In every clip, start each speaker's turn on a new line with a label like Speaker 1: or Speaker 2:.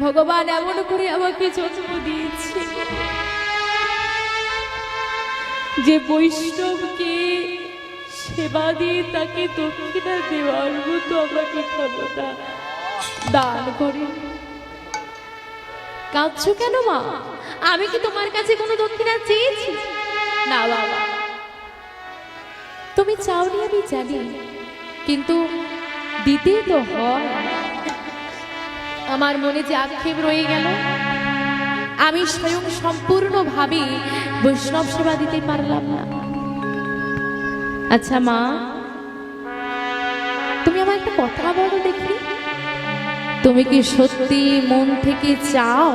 Speaker 1: ভগবান এমন করে আমাকে জন্ম দিয়েছে যে বৈষ্ণবকে সেবা দিয়ে তাকে দক্ষিণা দেওয়ার মতো আমাকে ক্ষমতা দান করে। কাঁদছো কেন মা? আমি কি তোমার কাছে কোনো দক্ষিণা চেয়েছি? না বাবা তুমি চাওনি আমি জানি, কিন্তু দিতে তো হয়। আমার মনে যে আক্ষেপ রয়ে গেল, আমি স্বয়ং সম্পূর্ণভাবে বৈষ্ণব সেবা দিতে পারলাম না। আচ্ছা মা, তুমি আমার একটা কথা বলো দেখি। তুমি কি সত্যি মন থেকে চাও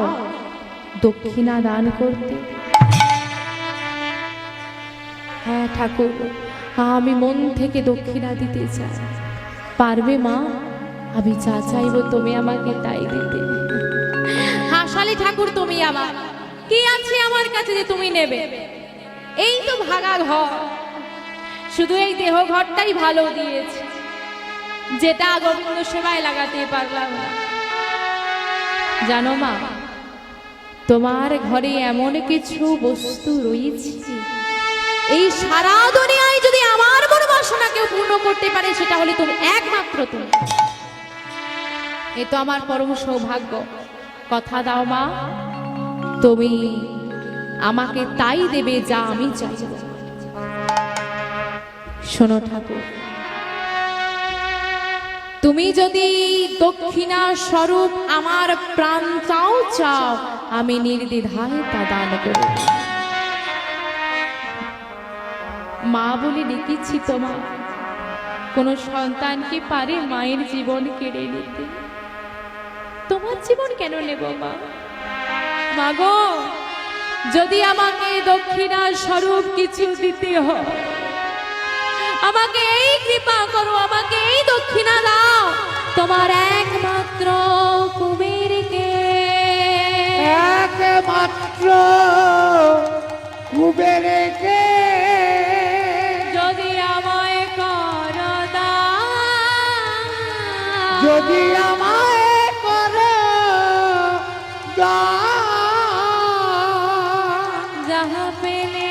Speaker 1: দক্ষিণা দান করতে? হ্যাঁ ঠাকুর, আমি মন থেকে দক্ষিণা দিতে চাই। পারবে মা? আমি যা চাইব তুমি আমাকে তাই দিতে। হাসালি ঠাকুর, তুমি আমার। কি আছে আমার কাছে যে তুমি নেবে? এই তো ভাগা ঘর। শুধু এই দেহ ঘরটাই ভালো দিয়েছে। যেটা গোবিন্দ সেবায় লাগাতে পারলাম না। জানো মা, তোমার ঘরে এমন কিছু বস্তু রয়েছে এই সারা দুনিয়ায় যদি আমার মন বাসনা কেউ পূর্ণ করতে পারে, সেটা হলে তুমি একমাত্র তুমি। এ তো আমার পরম সৌভাগ্য। কথা দাও মা, তুমি আমাকে তাই দেবে যা আমি চাই। শোনো ঠাকুর, তুমি যদি দক্ষিণা স্বরূপ আমার প্রাণ চাও চাও, আমি নির্দ্বিধায় তা দান করব। মা বলে ডেকেছি তোমার কোন সন্তান কি পারে মায়ের জীবন কেড়ে নিতে? তোমার জীবন কেন নেব মা? মাগো যদি আমাকে দক্ষিণা স্বরূপ কিছু দিতে হয় আমাকে এই কৃপা করো আমাকে এই দক্ষিণা দাও। তোমার একমাত্র কুবেরকে
Speaker 2: একমাত্র কুবেরেকে।
Speaker 1: যদি আমায় কর দান,
Speaker 2: যদি আমায় দান,
Speaker 1: যাহা পেলে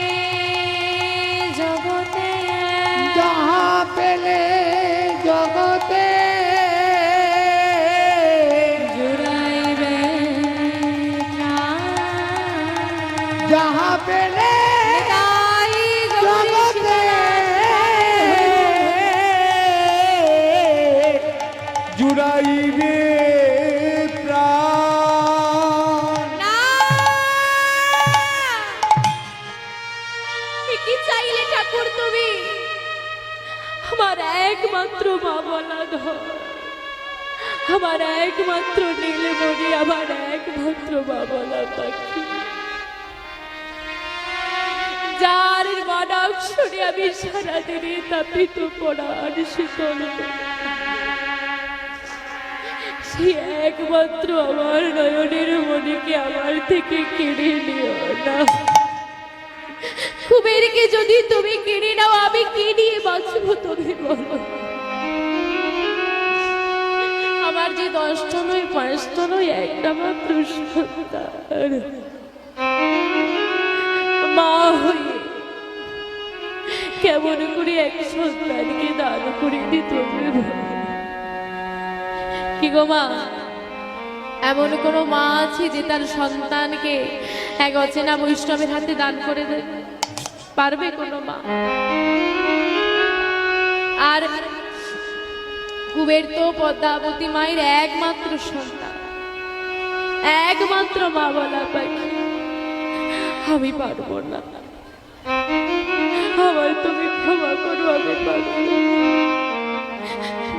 Speaker 1: আমার একমাত্র নীলমণি আমার একমাত্র মা বলা পাখি। যার মানব শুনে আমি সারাদিনে তাপিত পড়ার শীতল সে একমাত্র আমার নয়নের মনিকে আমার থেকে কেড়ে নিও না। কুবেরকে যদি তুমি কেড়ে নাও, আমি কি নিয়ে বাঁচবো, তুমি বলো। আমার যে দশটা নয় পাঁচটা নয়, একটা মাত্র সন্তান। মা হয়ে কেমন করে এক সন্তানকে দান করে দিত কি গো মা? এমন কোনো মা আছে যে তার সন্তানকে এক অচেনা বৈষ্ণবের হাতে দান করে দেবে পারবে কোনো মা? আর কুবের তো পদ্মাবতী মায়ের একমাত্র সন্তান। একমাত্র মা বলা পাখি। আমি পারব না। আমার তুমি ক্ষমা করো, আমি পারব।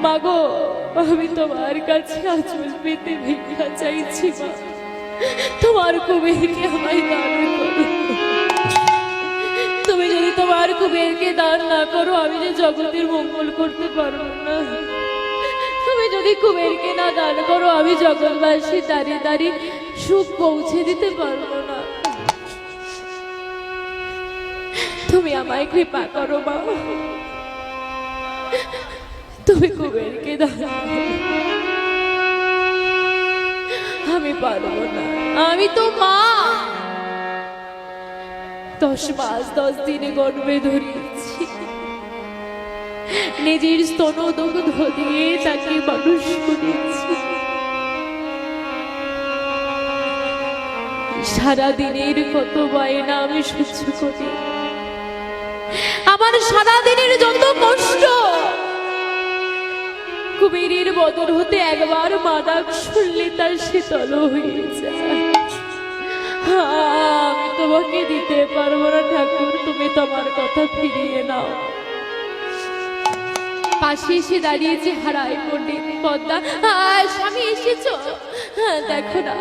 Speaker 1: মাগো, আমি তোমার কাছে আচল পেতে ভিক্ষা চাইছি, মা। তোমার কুবেরকে আমায় দান করো। তুমি যদি তোমার কুবেরকে দান না করো, আমি যে জগতের মঙ্গল করতে পারব না। যদি কুবেরকে না দান করো, আমি জগৎবাসী দাঁড়িয়ে দাঁড়িয়ে সুখ পৌঁছে দিতে পারব না। তুমি আমায় কৃপা করো, মা। তুমি কুবেরকে দান আমি পারব না। আমি তো মা। দশ মাস, দশ দিনে গর্ভে ধরিয়েছি। নিজের স্তন দগ্ধ দিয়ে তাকে মানুষ করেছি। সারা দিনের কত বায়না আমি সহ্য করি। আমার সারা দিনের যত কষ্ট। কুবেরের বদর হতে একবার মাদাক শুনলে তার শীতল হয়ে যায়। আমি তোমাকে দিতে পারব না ঠাকুর, তুমি তোমার কথা ফিরিয়ে নাও। পাশে এসে দাঁড়িয়েছে হারাই পণ্ডিত পদ্মা। স্বামী এসেছ? হ্যাঁ, দেখো না।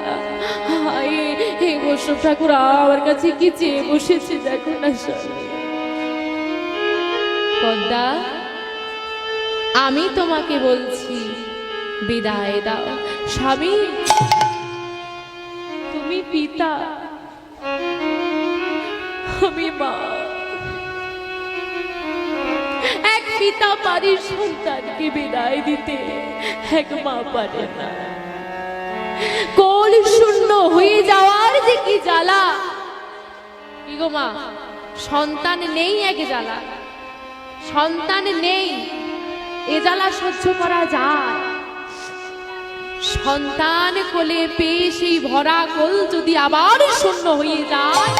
Speaker 1: এ- বৈষ্ণব ঠাকুর আমার কাছে কি চেয়ে বসেছে? দেখো না পদ্মা আমি তোমাকে বলছি বিদায় দাও। স্বামী তুমি পিতা। আমি মা। পিতা পারে, সন্তানকে বিদায় দিতে। এক মা পারে না। কোল শূন্য হয়ে যাওয়ার যে কি জ্বালা? কি গো মা? সন্তান নেই এক জ্বালা। সন্তান নেই, এ জ্বালা সহ্য করা যায়। সন্তান কোলে পেয়ে সেই ভরা কোল যদি আবার শূন্য হয়ে যায়,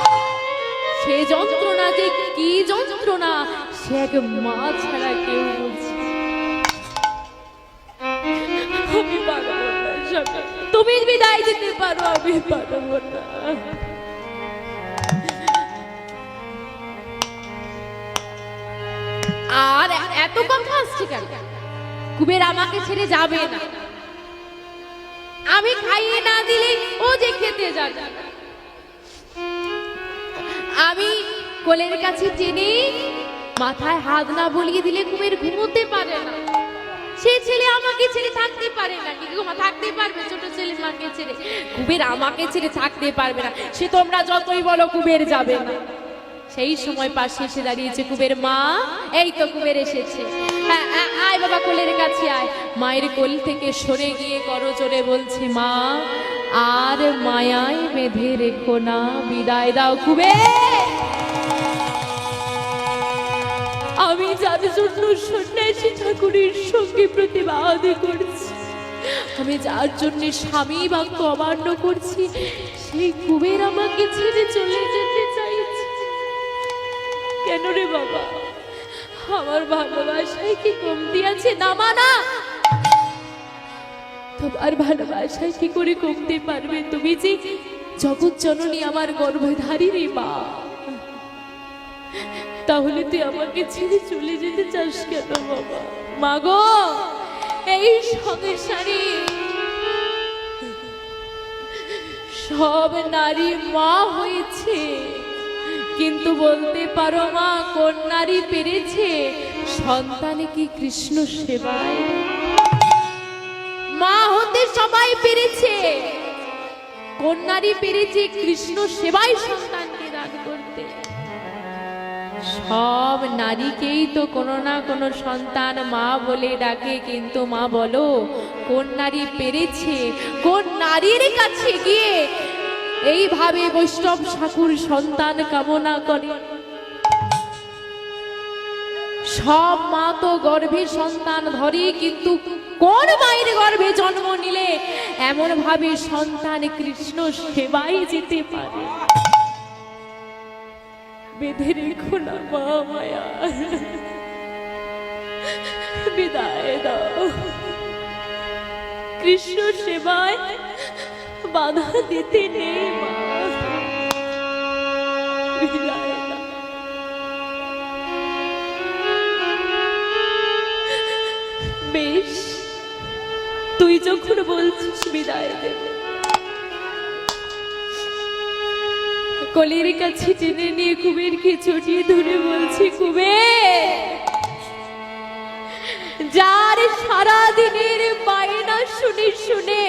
Speaker 1: সে যন্ত্রণা যে কি যন্ত্রণা? সে এক মা ছাড়া কেউ না। তুমি বিদায় দিতে পারো, আমি পারব না। আর এত কথা আসছে কেন? কুবের আমাকে ছেড়ে যাবে না। আমি খাইয়ে না দিলে ও যে খেতে যাবে। আমি কোলের কাছে টেনে মাথায় হাত না বলিয়ে দিলে কুবের ঘুমোতে পারে না। সে ছেলে আমাকে ছেড়ে থাকতে পারে না। কি থাকতে পারবে? ছোট ছেলে মাকে ছেড়ে। কুবের আমাকে ছেড়ে থাকতে পারবে না। সে তোমরা যতই বলো কুবের যাবে না। সেই সময় পাশে এসে দাঁড়িয়েছে কুবের মা। এই তো কুবের এসেছে। হ্যাঁ, হ্যাঁ, আয় বাবা কোলের কাছে আয়। মায়ের কোল থেকে সরে গিয়ে করো জোরে বলছে মা আর মায়ায় বেঁধে রেখো না। বিদায় দাও কুবের। আমি যার জন্য সন্ন্যাসী ঠাকুরের সঙ্গে প্রতিবাদ করছি, আমি যার জন্য স্বামী বাক্য অমান্য করছি, সেই কুবের আমাকে ছেড়ে চলে যেতে চাইছে। কেন রে বাবা? আমার ভালোবাসায় কি কমতি আছে? না মানা তোমার ভালোবাসায় কি করে কমতে পারবে তুমি যে জগৎ জননী আমার গর্ভধারী রে মা? তাহলে তুই আমাকে ছেড়ে চলে যেতে চাস কেন, বাবা? মাগো এই সংসারে সব নারী মা হয়েছে, কিন্তু বলতে পারো মা, কোন নারী পেরেছে? সন্তানে কি কৃষ্ণ সেবায়? মা হতে সবাই পেরেছে। কোন নারী পেরেছে কৃষ্ণ সেবায় করতে সব নারীকেই তো কোনো না কোনো সন্তান মা বলে ডাকে, কিন্তু মা বলো, কোন নারী পেরেছে? কোন নারীর কাছে গিয়ে এইভাবে বৈষ্ণব ঠাকুর সন্তান কামনা করে? সব মা তো গর্ভে সন্তান ধরে, কিন্তু কোন মায়ের গর্ভে জন্ম নিলে এমন ভাবে সন্তান কৃষ্ণ সেবাই যেতে পারে? বেঁধে রেখো মা মায়া। বিদায় দাও। কৃষ্ণ সেবায় বাধা দিতে নেই বেশ, তুই যখন বলছিস বিদায় দেবে। কলের কাছে টেনে নিয়ে কুবেরকে চটিয়ে ধরে বলছি, কুবের, যার সারা দিনের বায়না শুনে শুনে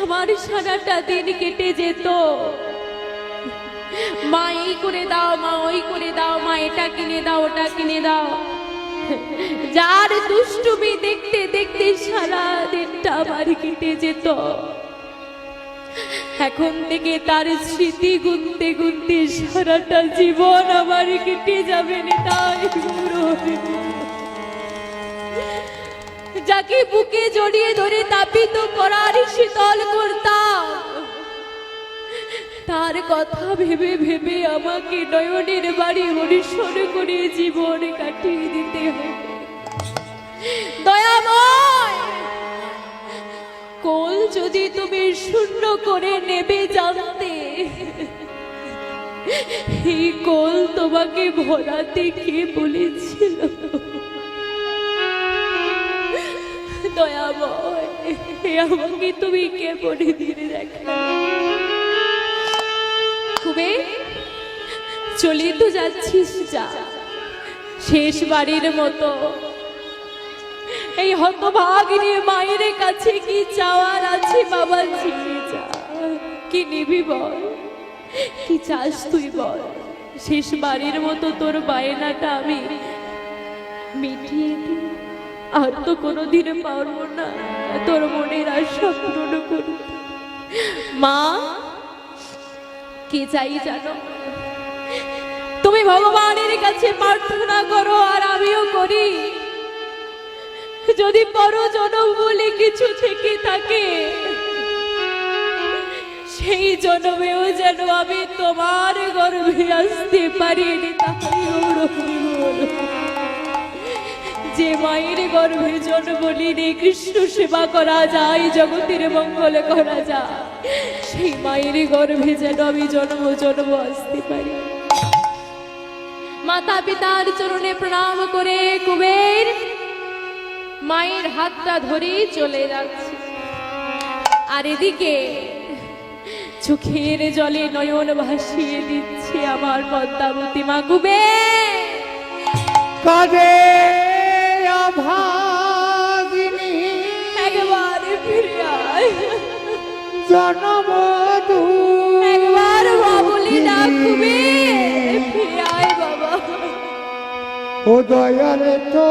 Speaker 1: আমার সারাটা দিন কেটে যেত। মা, এই করে দাও মা, ওই করে দাও মা, এটা কিনে দাও, ওটা কিনে দাও। যার দুষ্টুমি দেখতে দেখতে সারা দিনটা আমার কেটে যেত। এখন থেকে তার স্মৃতি গুনতে গুনতে সারাটা জীবন আমার কেটে যাবে যাকে বুকে জড়িয়ে ধরে তাপিত করার শীতল করতাম তার কথা ভেবে ভেবে আমাকে নয়নের বাড়ি অনুসরণ করে জীবন কাটিয়ে দিতে হবে। দয়াময় যদি তুমি শূন্য করে নেবে জানতে, এই কোল তোমাকে ভরাতে কে বলেছিল? দয়াময় আমাকে তুমি কে বলে দিয়ে দেখা? চলে তো যাচ্ছিস যা, শেষ বাড়ির মতো। এই হতভাগিনী মায়ের কাছে কি চাওয়ার আছে বাবা? ঝিঙে যা। কি নিবি বল? কি চাস তুই বল? শেষ বাড়ির মতো তোর বায়নাটা আমি মিটিয়ে দিই। আর তো কোনোদিন পারব না তোর মনের আশা পূরণ করতে। মা, কি চাই জানো? তুমি ভগবানের কাছে প্রার্থনা করো আর আমিও করি। যদি পর জনম বলে কিছু থেকে থাকে, সেই জনমেও যেন আমি তোমার গর্ভে আসতে পারি যে মায়ের গর্ভে জন্ম নিলে কৃষ্ণ সেবা করা যায়, জগতের মঙ্গল করা যায়, সেই মায়ের গর্ভে যেন আমি জন্ম জন্ম আসতে পারি। মাতা পিতার চরণে প্রণাম করে কুবের মায়ের হাতটা ধরেই চলে যাচ্ছে। আর এদিকে চোখের জলে নয়ন ভাসিয়ে দিচ্ছে আমার পদ্মাবতী মা কুবের
Speaker 2: কাজে অভাগিনী।
Speaker 1: একবার ফিরে আয়।
Speaker 2: জনম
Speaker 1: একবার বাবুলি ডাকবে ফিরে আয় বাবা।
Speaker 2: ও দয়াল তো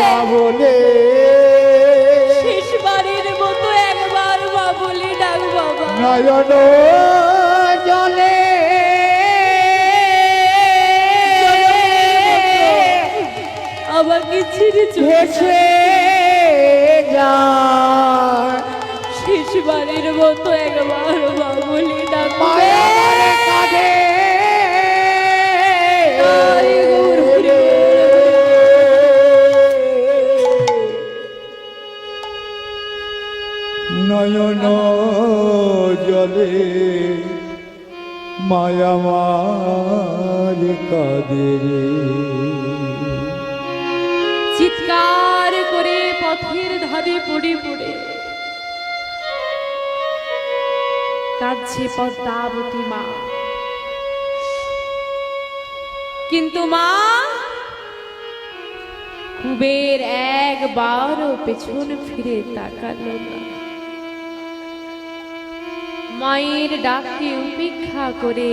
Speaker 2: খোকা বলে
Speaker 1: শেষবারের মতো একবার বাবুলি ডাক বাবা।
Speaker 2: নয়ন জলে।
Speaker 1: আমাকে ছেড়ে চলে
Speaker 2: ভেসে যায়।
Speaker 1: শেষবারের মতো একবার বাবুলি ডাক
Speaker 2: মায়ামার
Speaker 1: চিৎকার করে পথের ধারে পড়ে পড়ে। কাঁদছে পদ্মাবতী মা। কিন্তু মা, কুবের একবারও পেছন ফিরে তাকালো না। মায়ের ডাকে উপেক্ষা করে।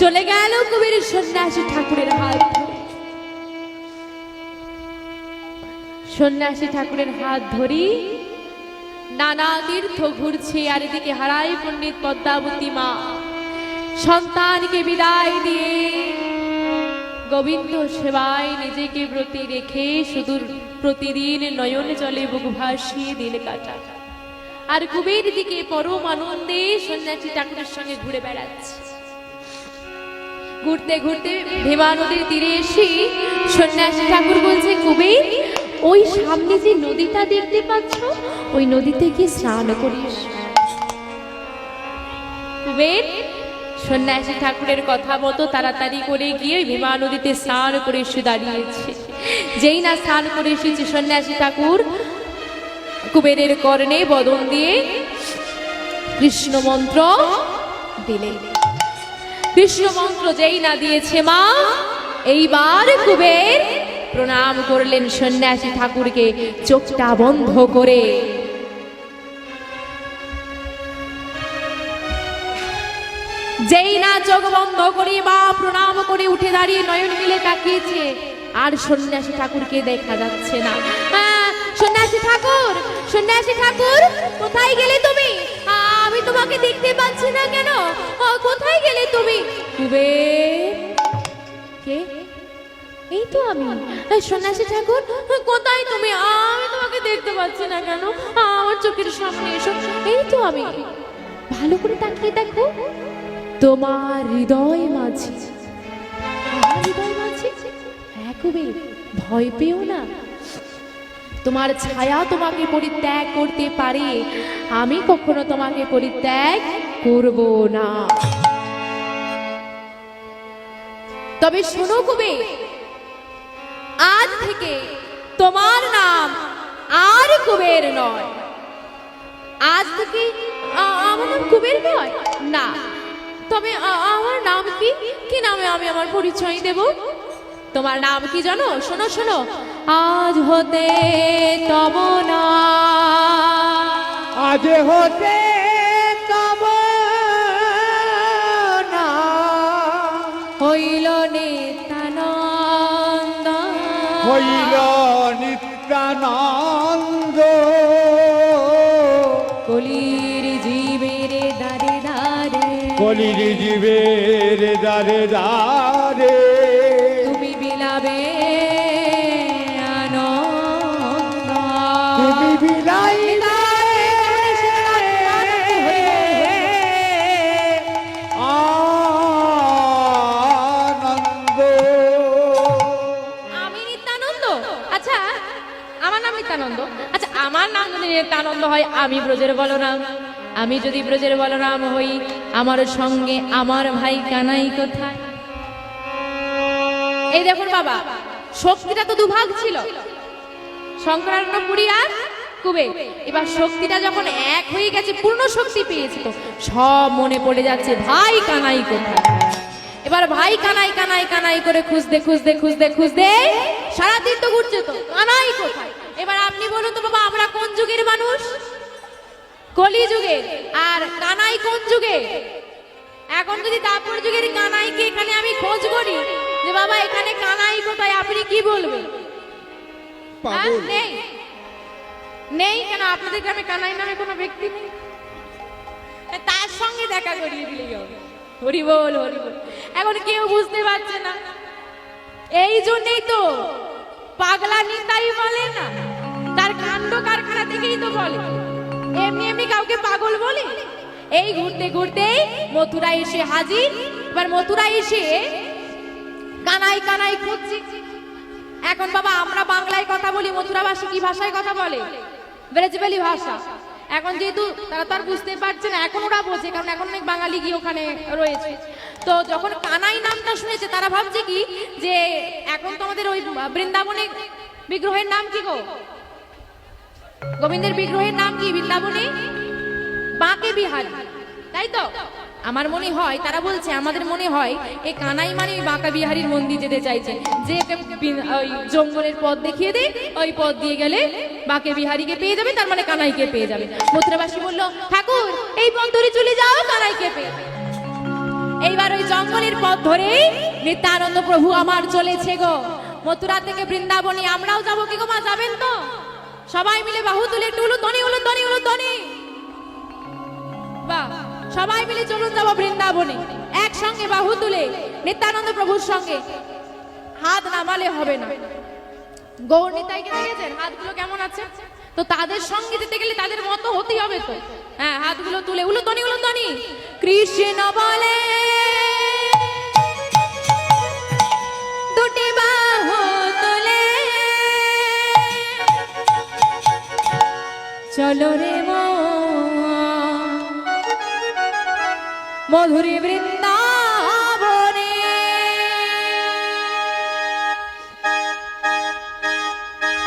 Speaker 1: চলে গেল কবির সন্ন্যাসী ঠাকুরের হাত সন্ন্যাসী ঠাকুরের হাত ধরি নানা তীর্থ ঘুরছে আর এদিকে হারাই পণ্ডিত পদ্মাবতী মা। সন্তানকে বিদায় দিয়ে গোবিন্দ সেবায় নিজেকে ব্রতি রেখে শুধু প্রতিদিন নয়ন জলে বুক ভাসিয়ে দিন কাটা। আর কুবের দিকে পরম আনন্দে সন্ন্যাসী ঠাকুরের সঙ্গে ঘুরে বেড়াচ্ছে। ঘুরতে ঘুরতে ভীমা নদীর তীরে এসে সন্ন্যাসী ঠাকুর বলছে, কুবের, ওই সামনে যে নদীটা দেখতে পাচ্ছ, ওই নদীতে গিয়ে স্নান করিস। কুবের সন্ন্যাসী ঠাকুরের কথা মতো তাড়াতাড়ি করে গিয়ে ভীমা নদীতে স্নান করে এসে দাঁড়িয়েছে। যেই না স্নান করে এসেছে সন্ন্যাসী ঠাকুর, কুবেরের কর্ণে বদন দিয়ে কৃষ্ণ মন্ত্র দিলেন কৃষ্ণ মন্ত্র যেই না দিয়েছে মা, এইবার কুবের প্রণাম করলেন সন্ন্যাসী ঠাকুরকে, চোখটা বন্ধ করে। যেই না চোখ বন্ধ করে বা প্রণাম করে উঠে দাঁড়িয়ে নয়ন মিলে তাকিয়েছে আর সন্ন্যাসী ঠাকুরকে দেখা যাচ্ছে না। সন্ন্যাসী ঠাকুর সন্ন্যাসী ঠাকুর, কোথায় গেলে তুমি? আমি তোমাকে দেখতে পাচ্ছি না কেন? কোথায় গেলে তুমি? কুবের কে? এই তো আমি। সন্ন্যাসী ঠাকুর, কোথায় তুমি? আমি তোমাকে দেখতে পাচ্ছি না কেন? আমার চোখের সামনে এসো। এই তো আমি। ভালো করে তাকিয়ে দেখো। তোমার হৃদয় মাঝে। হৃদয় মাঝে? কবে ভয় পেও না? তোমার ছায়া তোমাকে পরিত্যাগ করতে পারে। আমি কখনো তোমাকে পরিত্যাগ করব না। তবে শোনো কবে, আজ থেকে তোমার নাম আর কুবের নয়। আজ থেকে আমার নাম কুবের নয়? না। তবে আমার নাম কি? কি নামে আমি আমার পরিচয় দেব? তোমার নাম কি জানো? শোনো শোনো। আজ হতে তব না।
Speaker 2: আজ হতে তব না।
Speaker 1: হইল নিত্যানন্দ।
Speaker 2: হইল নিত্যানন্দ।
Speaker 1: কলির জীবের দারে দারে।
Speaker 2: কলির জীবের দারে দারে।
Speaker 1: নাম যদি নিত্যানন্দ হয়, আমি ব্রজের বলরাম। আমি যদি ব্রজের বলরাম হই, আমার সঙ্গে আমার ভাই কানাই কোথায়? এই দেখুন বাবা, শক্তিটা তো দুভাগ ছিল। পুরী আর কুবে এবার শক্তিটা যখন এক হয়ে গেছে, পূর্ণ শক্তি পেয়েছে তো, সব মনে পড়ে যাচ্ছে, ভাই কানাই কোথায়? এবার ভাই কানাই কানাই কানাই করে খুঁজতে খুঁজতে খুঁজতে খুঁজতে, সারাদিন তো ঘুরছে তো, কানাই কোথায়? এবার আপনি বলুন তো বাবা আমরা কোন যুগের মানুষ? কলি যুগের আর কানাই কোন যুগে? এখন যদি তারপর যুগের কানাইকে এখানে আমি খোঁজ করি যে বাবা এখানে কানাই কোথায় আপনি কি বলবেন? নেই। নেই কেন? আপনাদের গ্রামে কানাই নামে কোনো ব্যক্তি নেই? তার সঙ্গে দেখা করিয়ে দিলেই হবে। হরি বল হরি বল। এখন কেউ বুঝতে পারছে না। এই জন্যই তো পাগলা নিতাই বলে না। তার কাণ্ড কারখানা থেকেই তো বলে। এমনি এমনি কাউকে পাগল বলে। এই ঘুরতে ঘুরতে মথুরা এসে হাজির। এবার মথুরা এসে কানাই কানাই খুঁজছি। এখন বাবা, আমরা বাংলায় কথা বলি, মথুরাবাসী কি ভাষায় কথা বলে? ব্রেজবেলি ভাষা। এখন যেহেতু তারা তো আর বুঝতে পারছে না, এখন ওরা বোঝে, কারণ এখন অনেক বাঙালি গিয়ে ওখানে রয়েছে। তো যখন কানাই নামটা শুনেছে, তারা ভাবছে কি, যে এখন তো আমাদের ওই বৃন্দাবনে বিগ্রহের নাম কি গো? গোবিন্দের বিগ্রহের নাম কি, বৃন্দাবনে? বাঁকে বিহার। তাই তো? আমার মনে হয়, তারা বলছে, আমাদের মনে হয় এই কানাই মানে বাঁকা বিহারীর মন্দির যেতে চাইছে। যে ওই জঙ্গলের পথ দেখিয়ে দে, ওই পথ দিয়ে গেলে বাঁকে বিহারীকে পেয়ে যাবে, তার মানে কানাইকে পেয়ে যাবে। মথুরাবাসী বলল, ঠাকুর, এই পথ ধরে চলে যাও, কানাইকে পেয়ে এইবার ওই জঙ্গলের পথ ধরে নিত্যানন্দ প্রভু আমার চলেছে গো। মথুরা থেকে বৃন্দাবনে আমরাও যাব কি গো মা, যাবেন তো? সবাই মিলে বাহু তুলে একটু ধনী হলো ধনী ধনী বাহ, সবাই মিলে চলুন যাব বৃন্দাবনে। এক একসঙ্গে বাহু তুলে, নিত্যানন্দ প্রভুর সঙ্গে। হাত নামালে হবে না। গৌর নিতাইকে দেখেছেন? হাতগুলো কেমন আছে? তো তাদের সঙ্গে যেতে গেলে তাদের মতো হতেই হবে তো। হ্যাঁ হাতগুলো তুলে উলুতনি উলুতনি কৃষ্ণ বলে, দুটি বাহু চলো রে মধুরী বৃন্দা